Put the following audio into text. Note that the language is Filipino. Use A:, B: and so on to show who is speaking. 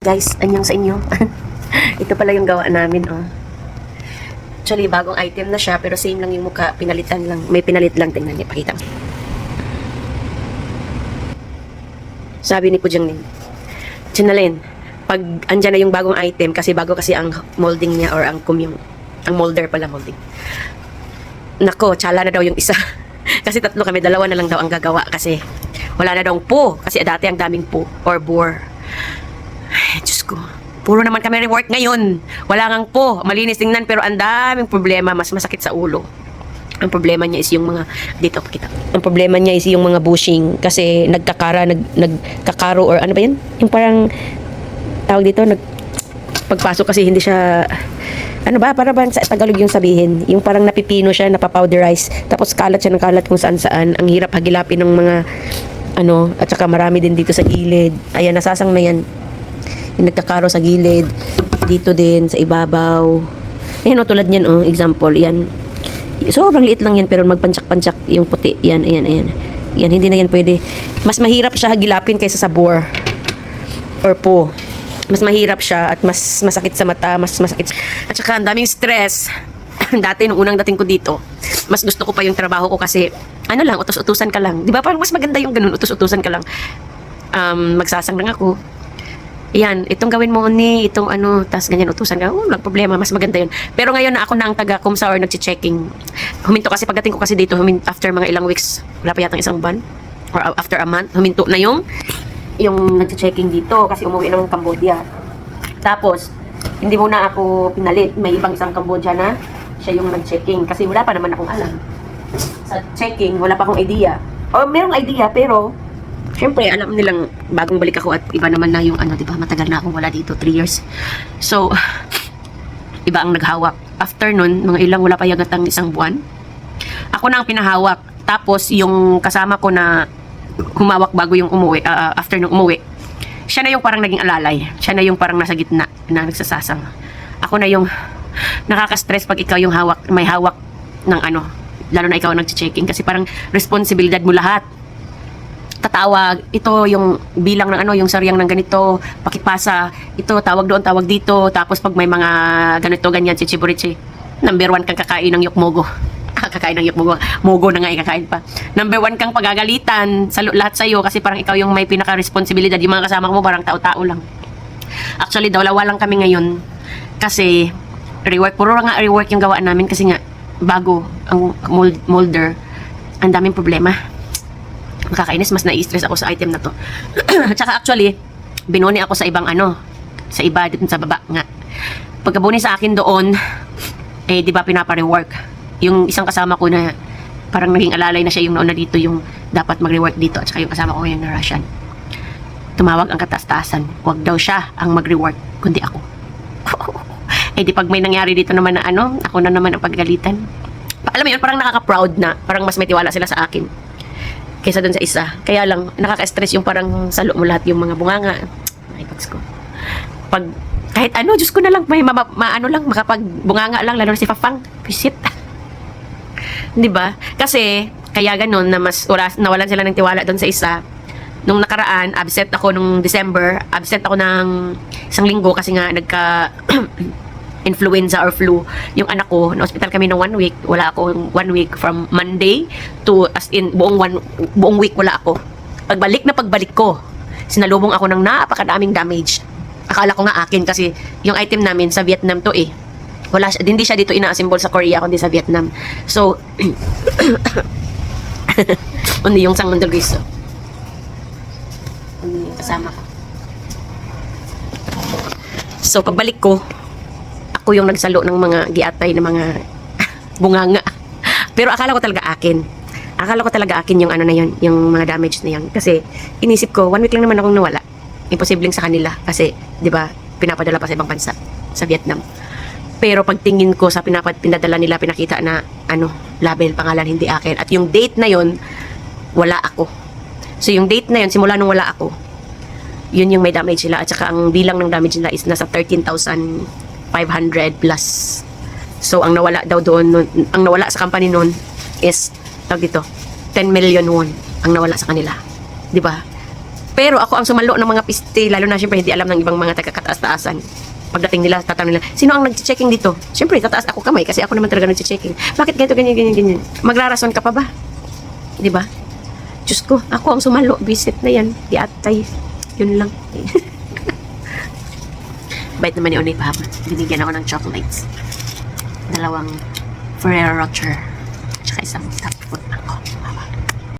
A: Guys, anyong sa inyo. Ito pala yung gawa namin, oh. Actually, bagong item na siya, pero same lang yung mukha. Pinalitan lang. May pinalit lang. Tingnan niyo, pakita. Sabi ni Pujang Nin, Chinalin, pag andyan na yung bagong item, kasi bago kasi ang molding niya or ang kumyong, ang molder pala molding. Nako, tsala na daw yung isa. kasi tatlo kami, dalawa na lang daw ang gagawa kasi wala na daw po. Kasi dati ang daming po or bore. Ko. Puro naman kami rework ngayon. Wala ngang po. Malinis tingnan pero ang daming problema. Mas masakit sa ulo. Ang problema niya is yung mga dito pakita. Ang problema niya is yung mga bushing kasi nagkakara nag nagkakaro or ano ba 'yan? Yung parang tawag dito nag pagpasok kasi hindi siya ano ba para ba sa Tagalog yung sabihin yung parang napipino siya napapowderize tapos kalat siya ng kalat kung saan saan ang hirap hagilapin ng mga ano at saka marami din dito sa gilid ayan nasasang na yan yung nagkakaro sa gilid dito din sa ibabaw. Ayan o tulad niyan oh example yan. Sobrang liit lang yan pero magpanchak-panchak yung puti. Yan ayan ayan. Yan hindi na yan pwede. Mas mahirap siya hagilapin kaysa sa bore or po. Mas mahirap siya at mas masakit sa mata mas masakit at saka ang daming stress. Dati nung unang dating ko dito mas gusto ko pa yung trabaho ko kasi ano lang utos-utusan ka lang. Di ba? Parang mas maganda yung ganun utos-utusan ka lang. Um, magsasang lang ako yan, itong gawin mo ni, itong ano, tas ganyan utusan ka, oh, walang problema, mas maganda yun. Pero ngayon na ako na ang taga kumsa or nagche-checking. Huminto kasi pagdating ko kasi dito, humin, after mga ilang weeks, wala pa yatang isang buwan, or after a month, huminto na yung, yung nagche-checking dito kasi umuwi ng Cambodia. Tapos, hindi muna ako pinalit, may ibang isang Cambodia na siya yung nag-checking kasi wala pa naman akong alam. Sa checking, wala pa akong idea. O merong idea pero Siyempre, alam nilang bagong balik ako at iba naman na yung ano, 'di ba? Matagal na akong wala dito, 3 years. So, iba ang naghawak. After nun, mga ilang wala pa yagatang isang buwan. Ako na ang pinahawak. Tapos yung kasama ko na humawak bago yung umuwi, ah, after nung umuwi, siya na yung parang naging alalay. Siya na yung parang nasa gitna na nagsasasang. Ako na yung nakaka-stress pag ikaw yung hawak, may hawak ng ano, lalo na ikaw ang nag-checking kasi parang responsibilidad mo lahat tatawag, ito yung bilang ng ano, yung saryang ng ganito, pakipasa, ito, tawag doon, tawag dito, tapos pag may mga ganito, ganyan, chichiburichi, number one kang kakain ng yukmogo. kakain ng yukmogo. Mogo na nga ikakain pa. Number one kang pagagalitan sa lahat sa'yo kasi parang ikaw yung may pinaka-responsibilidad. Yung mga kasama mo parang tao-tao lang. Actually, dalawa lang kami ngayon kasi rework, puro nga rework yung gawa namin kasi nga bago ang mold, molder, ang daming problema makakainis, mas nai-stress ako sa item na to. Tsaka actually, binuni ako sa ibang ano, sa iba dito sa baba nga. Pagkabuni sa akin doon, eh di ba pinapa-rework. Yung isang kasama ko na parang naging alalay na siya yung nauna dito yung dapat mag-rework dito at saka yung kasama ko ngayon na Russian. Tumawag ang kataas-taasan. Huwag daw siya ang mag-rework, kundi ako. eh di pag may nangyari dito naman na ano, ako na naman ang pagalitan. Pa- Alam mo yun, parang nakaka-proud na, parang mas may tiwala sila sa akin kaysa dun sa isa. Kaya lang, nakaka-stress yung parang salo mo lahat yung mga bunganga. Ay, pags ko. Pag, kahit ano, Diyos ko na lang, may ma, ma- ano lang, makapagbunganga lang, lalo na si Fafang. Visit. Di ba? Kasi, kaya ganun, na mas, wala, nawalan sila ng tiwala dun sa isa. Nung nakaraan, absent ako nung December, absent ako ng isang linggo kasi nga nagka influenza or flu yung anak ko na hospital kami ng one week wala ako one week from Monday to as in buong one buong week wala ako. Pagbalik na pagbalik ko sinalubong ako ng napakadaming damage. Akala ko nga akin kasi yung item namin sa Vietnam to eh. Wala siya, hindi siya dito ina-assemble sa Korea kundi sa Vietnam. So undi yung sang mandal guys undi yung kasama ko. So pagbalik ko ako yung nagsalo ng mga giatay ng mga bunganga. Pero akala ko talaga akin. Akala ko talaga akin yung ano na yun, yung mga damage na yun. Kasi inisip ko, one week lang naman akong nawala. Imposibleng sa kanila kasi, di ba, pinapadala pa sa ibang bansa, sa Vietnam. Pero pagtingin ko sa pinapad, pinadala nila, pinakita na, ano, label, pangalan, hindi akin. At yung date na yun, wala ako. So yung date na yun, simula nung wala ako, yun yung may damage sila. At saka ang bilang ng damage nila is nasa 13,000 500 plus. So, ang nawala daw doon, ang nawala sa company noon is, tawag dito, 10 million won ang nawala sa kanila. ba? Pero ako ang sumalo ng mga piste, lalo na syempre hindi alam ng ibang mga taga-kataas-taasan. Pagdating nila, tatanong nila, sino ang nag-checking dito? Syempre, tataas ako kamay kasi ako naman talaga nag-checking. Bakit ganito, ganyan, ganyan, ganyan? Magrarason ka pa ba? Di ba? Diyos ko, ako ang sumalo. Visit na yan. Di atay. Yun lang. Bait naman ni Onay Papa. Binigyan ako ng chocolates. Dalawang Ferrero Rocher. Tsaka isang top